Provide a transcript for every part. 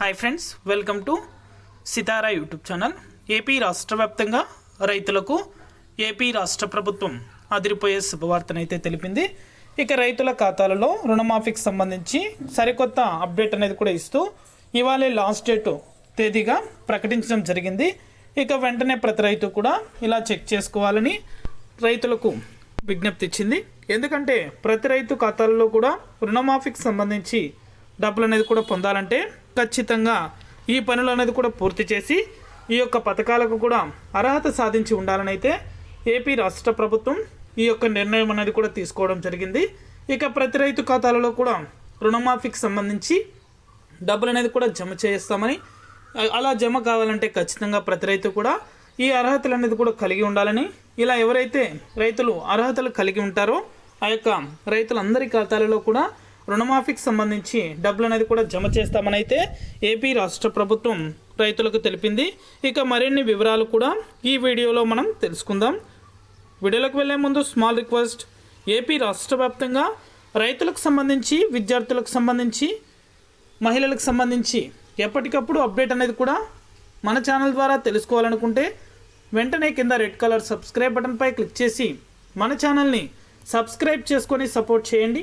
Hi friends welcome to Sitara YouTube channel AP రాష్ట్ర వ్యాప్తంగా రైతులకు ఏపీ రాష్ట్ర ప్రభుత్వం అదిరిపోయే శుభవార్తనైతే తెలిపింది. ఇక రైతుల ఖాతాలలో రుణమాఫీకి సంబంధించి సరికొత్త అప్డేట్ అనేది కూడా ఇస్తూ ఇవాళ లాస్ట్ డేటు తేదీగా ప్రకటించడం జరిగింది. ఇక వెంటనే ప్రతి రైతు కూడా ఇలా చెక్ చేసుకోవాలని రైతులకు విజ్ఞప్తి ఇచ్చింది. ఎందుకంటే ప్రతి రైతు ఖాతాలలో కూడా రుణమాఫీకి సంబంధించి డబ్బులు అనేది కూడా పొందాలంటే ఖచ్చితంగా ఈ పనులు అనేది కూడా పూర్తి చేసి ఈ యొక్క పథకాలకు కూడా అర్హత సాధించి ఉండాలని అయితే ఏపీ రాష్ట్ర ప్రభుత్వం ఈ యొక్క నిర్ణయం అనేది కూడా తీసుకోవడం జరిగింది. ఇక ప్రతి రైతు ఖాతాలలో కూడా రుణమాఫీకి సంబంధించి డబ్బులు అనేది కూడా జమ చేస్తామని అలా జమ కావాలంటే ఖచ్చితంగా ప్రతి రైతు కూడా ఈ అర్హతలు అనేది కూడా కలిగి ఉండాలని ఇలా ఎవరైతే రైతులు అర్హతలు కలిగి ఉంటారో ఆ యొక్క రైతులందరి ఖాతాలలో కూడా రుణమాఫీకి సంబంధించి డబ్బులు అనేది కూడా జమ చేస్తామని అయితే ఏపీ రాష్ట్ర ప్రభుత్వం రైతులకు తెలిపింది. ఇక మరిన్ని వివరాలు కూడా ఈ వీడియోలో మనం తెలుసుకుందాం. వీడియోలోకి వెళ్ళే ముందు స్మాల్ రిక్వెస్ట్. ఏపీ రాష్ట్ర వ్యాప్తంగా రైతులకు సంబంధించి విద్యార్థులకు సంబంధించి మహిళలకు సంబంధించి ఎప్పటికప్పుడు అప్డేట్ అనేది కూడా మన ఛానల్ ద్వారా తెలుసుకోవాలనుకుంటే వెంటనే కింద రెడ్ కలర్ సబ్స్క్రైబ్ బటన్పై క్లిక్ చేసి మన ఛానల్ని సబ్స్క్రైబ్ చేసుకొని సపోర్ట్ చేయండి.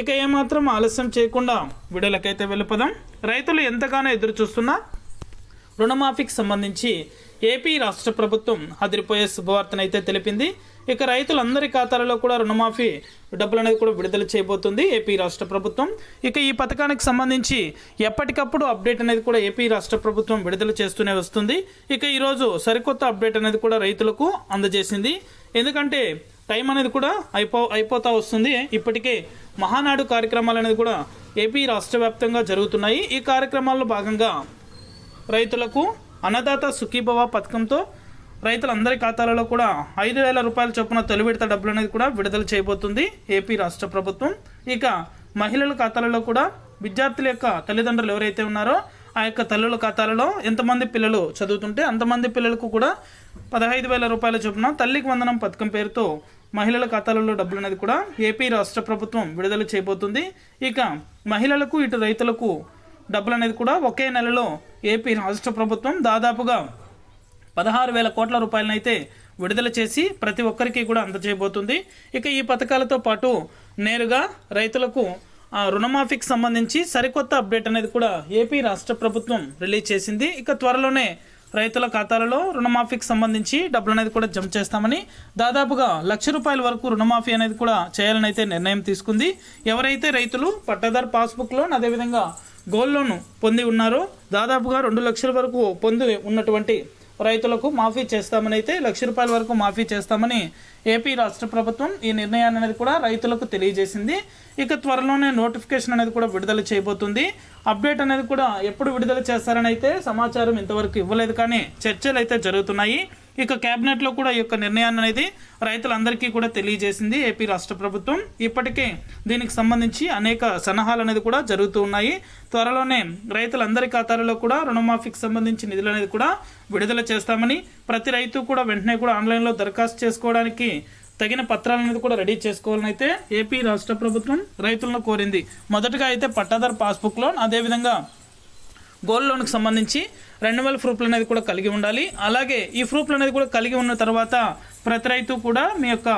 ఇక ఏమాత్రం ఆలస్యం చేయకుండా వీడియోలకైతే వెళ్ళిపోదాం. రైతులు ఎంతగానో ఎదురు చూస్తున్నా రుణమాఫీకి సంబంధించి ఏపీ రాష్ట్ర ప్రభుత్వం అదిరిపోయే శుభవార్తనైతే తెలిపింది. ఇక రైతులందరి ఖాతాలలో కూడా రుణమాఫీ డబ్బులు అనేది కూడా విడుదల చేయబోతుంది ఏపీ రాష్ట్ర ప్రభుత్వం. ఇక ఈ పథకానికి సంబంధించి ఎప్పటికప్పుడు అప్డేట్ అనేది కూడా ఏపీ రాష్ట్ర ప్రభుత్వం విడుదల చేస్తూనే వస్తుంది. ఇక ఈరోజు సరికొత్త అప్డేట్ అనేది కూడా రైతులకు అందజేసింది. ఎందుకంటే టైం అనేది కూడా అయిపో అయిపోతూ వస్తుంది. ఇప్పటికే మహానాడు కార్యక్రమాలు అనేది కూడా ఏపీ రాష్ట్ర వ్యాప్తంగా జరుగుతున్నాయి. ఈ కార్యక్రమాల్లో భాగంగా రైతులకు అన్నదాత సుఖీభవ పథకంతో రైతులందరి ఖాతాలలో కూడా ఐదు వేల రూపాయల చొప్పున తొలి విడత డబ్బులు అనేది కూడా విడుదల చేయబోతుంది ఏపీ రాష్ట్ర ప్రభుత్వం. ఇక మహిళల ఖాతాలలో కూడా విద్యార్థుల యొక్క తల్లిదండ్రులు ఎవరైతే ఉన్నారో ఆ యొక్క తల్లుల ఖాతాలలో ఎంతమంది పిల్లలు చదువుతుంటే అంతమంది పిల్లలకు కూడా పదహైదు వేల రూపాయల చొప్పున తల్లికి వందనం పథకం పేరుతో మహిళల ఖాతాలలో డబ్బులు అనేది కూడా ఏపీ రాష్ట్ర ప్రభుత్వం విడుదల చేయబోతుంది. ఇక మహిళలకు ఇటు రైతులకు డబ్బులు అనేది కూడా ఒకే నెలలో ఏపీ రాష్ట్ర ప్రభుత్వం దాదాపుగా పదహారు వేల కోట్ల రూపాయలనైతే విడుదల చేసి ప్రతి ఒక్కరికి కూడా అందజేయబోతుంది. ఇక ఈ పథకాలతో పాటు నేరుగా రైతులకు ఆ, రుణమాఫీకి సంబంధించి సరికొత్త అప్డేట్ అనేది కూడా ఏపీ రాష్ట్ర ప్రభుత్వం రిలీజ్ చేసింది. ఇక త్వరలోనే రైతుల ఖాతాలలో రుణమాఫీకి సంబంధించి డబ్బులు అనేది కూడా జమ చేస్తామని దాదాపుగా లక్ష రూపాయల వరకు రుణమాఫీ అనేది కూడా చేయాలని అయితే నిర్ణయం తీసుకుంది. ఎవరైతే రైతులు పట్టాదారు పాస్బుక్ లోన్ అదేవిధంగా గోల్డ్ లోన్ పొంది ఉన్నారో దాదాపుగా రెండు లక్షల వరకు పొంది ఉన్నటువంటి రైతులకు మాఫీ చేస్తామని అయితే లక్ష రూపాయల వరకు మాఫీ చేస్తామని ఏపీ రాష్ట్ర ప్రభుత్వం ఈ నిర్ణయాన్ని అనేది కూడా రైతులకు తెలియజేసింది. ఇక త్వరలోనే నోటిఫికేషన్ అనేది కూడా విడుదల చేయబోతుంది. అప్డేట్ అనేది కూడా ఎప్పుడు విడుదల చేస్తారని అయితే సమాచారం ఇంతవరకు ఇవ్వలేదు కానీ చర్చలు అయితే జరుగుతున్నాయి. ఇక క్యాబినెట్లో కూడా ఈ యొక్క నిర్ణయాన్ని అనేది రైతులందరికీ కూడా తెలియజేసింది ఏపీ రాష్ట్ర ప్రభుత్వం. ఇప్పటికే దీనికి సంబంధించి అనేక సలహాలు అనేది కూడా జరుగుతూ ఉన్నాయి. త్వరలోనే రైతులందరి ఖాతాలలో కూడా రుణమాఫీకి సంబంధించి నిధులు అనేది కూడా విడుదల చేస్తామని ప్రతి రైతు కూడా వెంటనే కూడా ఆన్లైన్లో దరఖాస్తు చేసుకోవడానికి తగిన పత్రాలు అనేది కూడా రెడీ చేసుకోవాలని అయితే ఏపీ రాష్ట్ర ప్రభుత్వం రైతులను కోరింది. మొదటగా అయితే పట్టాదారు పాస్బుక్ లోన్ అదేవిధంగా గోల్డ్ లోన్కి సంబంధించి రెన్యువల్ ప్రూఫ్లు అనేది కూడా కలిగి ఉండాలి. అలాగే ఈ ప్రూఫ్లు అనేది కూడా కలిగి ఉన్న తర్వాత ప్రతి రైతు కూడా మీ యొక్క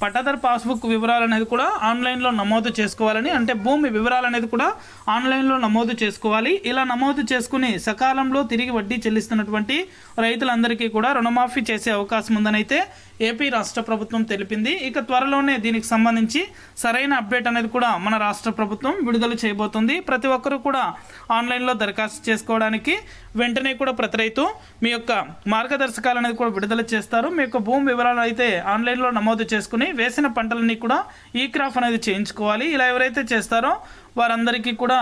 పట్టాదారు పాస్బుక్ వివరాలు అనేది కూడా ఆన్లైన్లో నమోదు చేసుకోవాలని అంటే భూమి వివరాలు అనేది కూడా ఆన్లైన్లో నమోదు చేసుకోవాలి. ఇలా నమోదు చేసుకుని సకాలంలో తిరిగి వడ్డీ చెల్లిస్తున్నటువంటి రైతులందరికీ కూడా రుణమాఫీ చేసే అవకాశం ఉందని అయితే ఏపీ రాష్ట్ర ప్రభుత్వం తెలిపింది. ఇక త్వరలోనే దీనికి సంబంధించి సరైన అప్డేట్ అనేది కూడా మన రాష్ట్ర ప్రభుత్వం విడుదల చేయబోతుంది. ప్రతి ఒక్కరూ కూడా ఆన్లైన్లో దరఖాస్తు చేసుకోవడానికి వెంటనే కూడా ప్రతి రైతు మీ యొక్క మార్గదర్శకాలు అనేది కూడా విడుదల చేస్తారు. మీ యొక్క భూమి వివరాలు అయితే ఆన్లైన్లో నమోదు చేసుకుని వేసిన పంటలన్నీ కూడా ఈ క్రాప్ అనేది చేయించుకోవాలి. ఇలా ఎవరైతే చేస్తారో వారందరికీ కూడా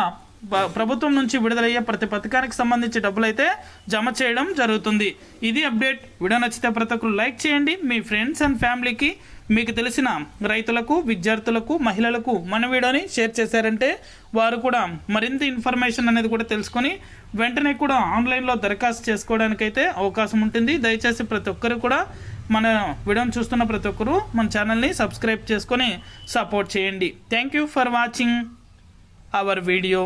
ప్రభుత్వం నుంచి విడుదలయ్యే ప్రతి పథకానికి సంబంధించి డబ్బులు అయితే జమ చేయడం జరుగుతుంది. ఇది అప్డేట్. వీడియో నచ్చితే ప్రతి ఒక్కరు లైక్ చేయండి. మీ ఫ్రెండ్స్ అండ్ ఫ్యామిలీకి మీకు తెలిసిన రైతులకు విద్యార్థులకు మహిళలకు మన వీడియోని షేర్ చేశారంటే వారు కూడా మరింత ఇన్ఫర్మేషన్ అనేది కూడా తెలుసుకొని వెంటనే కూడా ఆన్లైన్లో దరఖాస్తు చేసుకోవడానికైతే అవకాశం ఉంటుంది. దయచేసి ప్రతి ఒక్కరు కూడా మన వీడియోని చూస్తున్న ప్రతి ఒక్కరు మన ఛానల్ని సబ్స్క్రైబ్ చేసుకొని సపోర్ట్ చేయండి. Thank you for watching our video